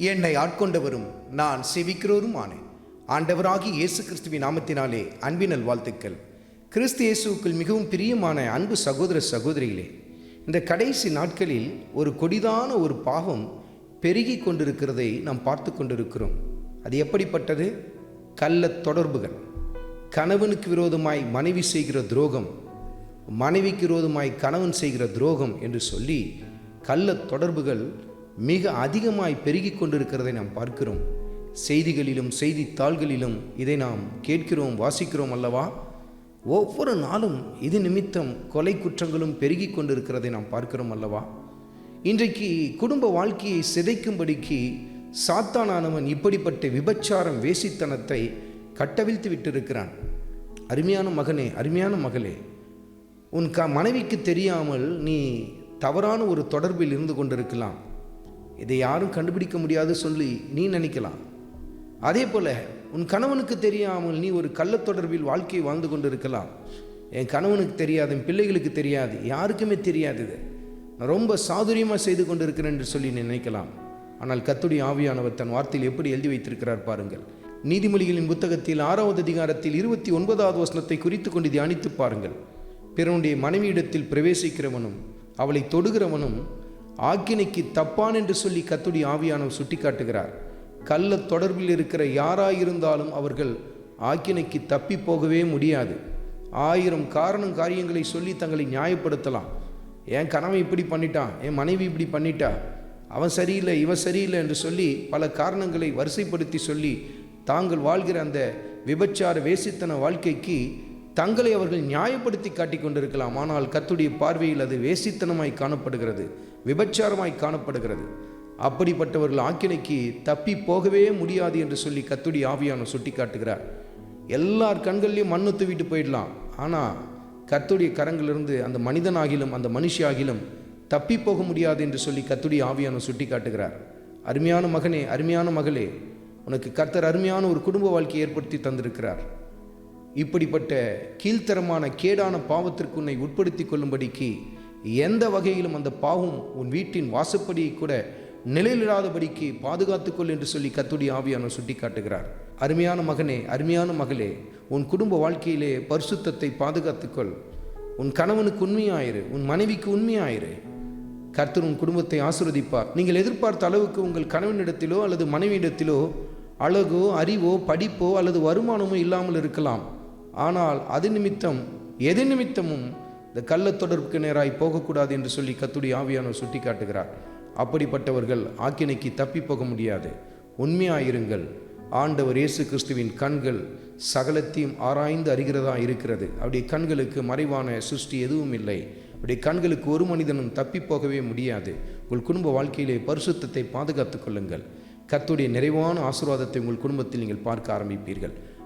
என்னை ஆட்கொண்டவரும் நான் செவிக்கிறோரும் ஆனேன். ஆண்டவராகி இயேசு கிறிஸ்துவின் நாமத்தினாலே அன்பினல் வாழ்த்துக்கள். கிறிஸ்து இயேசுவுக்குள் மிகவும் பிரியமான அன்பு சகோதர சகோதரிகளே இந்த கடைசி நாட்களில் ஒரு கொடிதான ஒரு பாவம் பெருகி கொண்டிருக்கிறதை நாம் பார்த்து கொண்டிருக்கிறோம். அது எப்படிப்பட்டது? கள்ள தொடர்புகள். கணவனுக்கு விரோதமாய் மனைவி செய்கிற துரோகம் மனைவிக்கு விரோதமாய் கணவன் செய்கிற துரோகம் என்று சொல்லி கள்ள தொடர்புகள் மிக அதிகமாய் பெருகி கொண்டிருக்கிறதை நாம் பார்க்கிறோம். செய்திகளிலும் செய்தித்தாள்களிலும் இதை நாம் கேட்கிறோம் வாசிக்கிறோம் அல்லவா? ஒவ்வொரு நாளும் இது நிமித்தம் கொலை குற்றங்களும் பெருகி கொண்டிருக்கிறதை நாம் பார்க்கிறோம் அல்லவா? இன்றைக்கு குடும்ப வாழ்க்கையை சிதைக்கும்படிக்கு சாத்தானானவன் இப்படிப்பட்ட விபச்சாரம் வேசித்தனத்தை கட்டவிழ்த்து விட்டிருக்கிறான். அருமையான மகனே அருமையான மகளே உன் க மனைவிக்கு தெரியாமல் நீ தவறான ஒரு தொடர்பில் இருந்து கொண்டிருக்கலாம். இதை யாரும் கண்டுபிடிக்க முடியாது சொல்லி நீ நினைக்கலாம். அதே போல உன் கணவனுக்கு தெரியாமல் நீ ஒரு கள்ள தொடர்பில் வாழ்க்கையை வாழ்ந்து கொண்டிருக்கலாம். என் கணவனுக்கு தெரியாது என் பிள்ளைகளுக்கு தெரியாது யாருக்குமே தெரியாது இது. நான் ரொம்ப சாதுரியமாக செய்து கொண்டிருக்கிறேன் என்று சொல்லி நினைக்கலாம். ஆனால் கத்துடைய ஆவியானவர் தன் வார்த்தையில் எப்படி எழுதி வைத்திருக்கிறார் பாருங்கள். நீதிமொழிகளின் புத்தகத்தில் ஆறாவது அதிகாரத்தில் இருபத்தி ஒன்பதாவது வசனத்தை குறித்து கொண்டு தியானித்து பாருங்கள். பிறனுடைய மனைவியிடத்தில் பிரவேசிக்கிறவனும் அவளை தொடுகிறவனும் ஆக்கினைக்கு தப்பான் என்று சொல்லி கத்துடி ஆவியானவர் சுட்டிக்காட்டுகிறார். கள்ள தொடர்பில் இருக்கிற யாராயிருந்தாலும் அவர்கள் ஆக்கினைக்கு தப்பி போகவே முடியாது. ஆயிரம் காரணம் காரியங்களை சொல்லி தங்களை நியாயப்படுத்தலாம். என் கணவன் இப்படி பண்ணிட்டான் என் மனைவி இப்படி பண்ணிட்டா அவன் சரியில்லை இவன் சரியில்லை என்று சொல்லி பல காரணங்களை வரிசைப்படுத்தி சொல்லி தாங்கள் வாழ்கிற அந்த விபச்சார வேசித்தன வாழ்க்கைக்கு தங்களை அவர்கள் நியாயப்படுத்தி காட்டிக் கொண்டிருக்கலாம். ஆனால் கத்துடைய பார்வையில் அது வேசித்தனமாய் காணப்படுகிறது விபச்சாரமாய் காணப்படுகிறது. அப்படிப்பட்டவர்கள் ஆக்கினைக்கு தப்பி போகவே முடியாது என்று சொல்லி கத்துடி ஆவியான சுட்டி காட்டுகிறார் எல்லார் கண்கள்லையும் மண்ணு தூவிட்டு போயிடலாம். ஆனால் கத்துடைய கரங்களிலிருந்து அந்த மனிதனாகிலும் அந்த மனுஷியாகிலும் தப்பி போக முடியாது என்று சொல்லி கத்துடைய ஆவியான சுட்டி காட்டுகிறார் அருமையான மகனே அருமையான மகளே உனக்கு கர்த்தர் அருமையான ஒரு குடும்ப வாழ்க்கையை ஏற்படுத்தி தந்திருக்கிறார். இப்படிப்பட்ட கீழ்த்தரமான கேடான பாவத்திற்கு உன்னை உட்படுத்தி கொள்ளும்படிக்கு எந்த வகையிலும் அந்த பாவம் உன் வீட்டின் வாசப்படியை கூட நிலையில்லாதபடிக்கு பாதுகாத்துக்கொள் என்று சொல்லி கத்துடைய ஆவியானவர் சுட்டி காட்டுகிறார் அருமையான மகனே அருமையான மகளே உன் குடும்ப வாழ்க்கையிலே பரிசுத்தத்தை பாதுகாத்துக்கொள் உன் கணவனுக்கு உண்மையாயிரு உன் மனைவிக்கு உண்மையாயிரு. கர்த்தர் உன் குடும்பத்தை ஆசிர்வதிப்பார். நீங்கள் எதிர்பார்த்த அளவுக்கு உங்கள் கணவனிடத்திலோ அல்லது மனைவியிடத்திலோ அழகோ அறிவோ படிப்போ அல்லது வருமானமோ இல்லாமல் இருக்கலாம். ஆனால் அது நிமித்தம் எது நிமித்தமும் இந்த கள்ள தொடர்புக்கு நேராய் போகக்கூடாது என்று சொல்லி கத்துடைய ஆவியானவர் சுட்டி காட்டுகிறார் அப்படிப்பட்டவர்கள் ஆக்கினைக்கு தப்பி போக முடியாது. உண்மையாயிருங்கள். ஆண்டவர் இயேசு கிறிஸ்துவின் கண்கள் சகலத்தையும் ஆராய்ந்து அறிகிறதா இருக்கிறது. அப்படி கண்களுக்கு மறைவான சுஷ்டி எதுவும் இல்லை. அப்படி கண்களுக்கு ஒரு மனிதனும் தப்பி போகவே முடியாது. உங்கள் குடும்ப வாழ்க்கையிலே பரிசுத்தத்தை பாதுகாத்துக் கொள்ளுங்கள். கத்துடைய நிறைவான ஆசீர்வாதத்தை உங்கள் குடும்பத்தில் நீங்கள் பார்க்க ஆரம்பிப்பீர்கள்.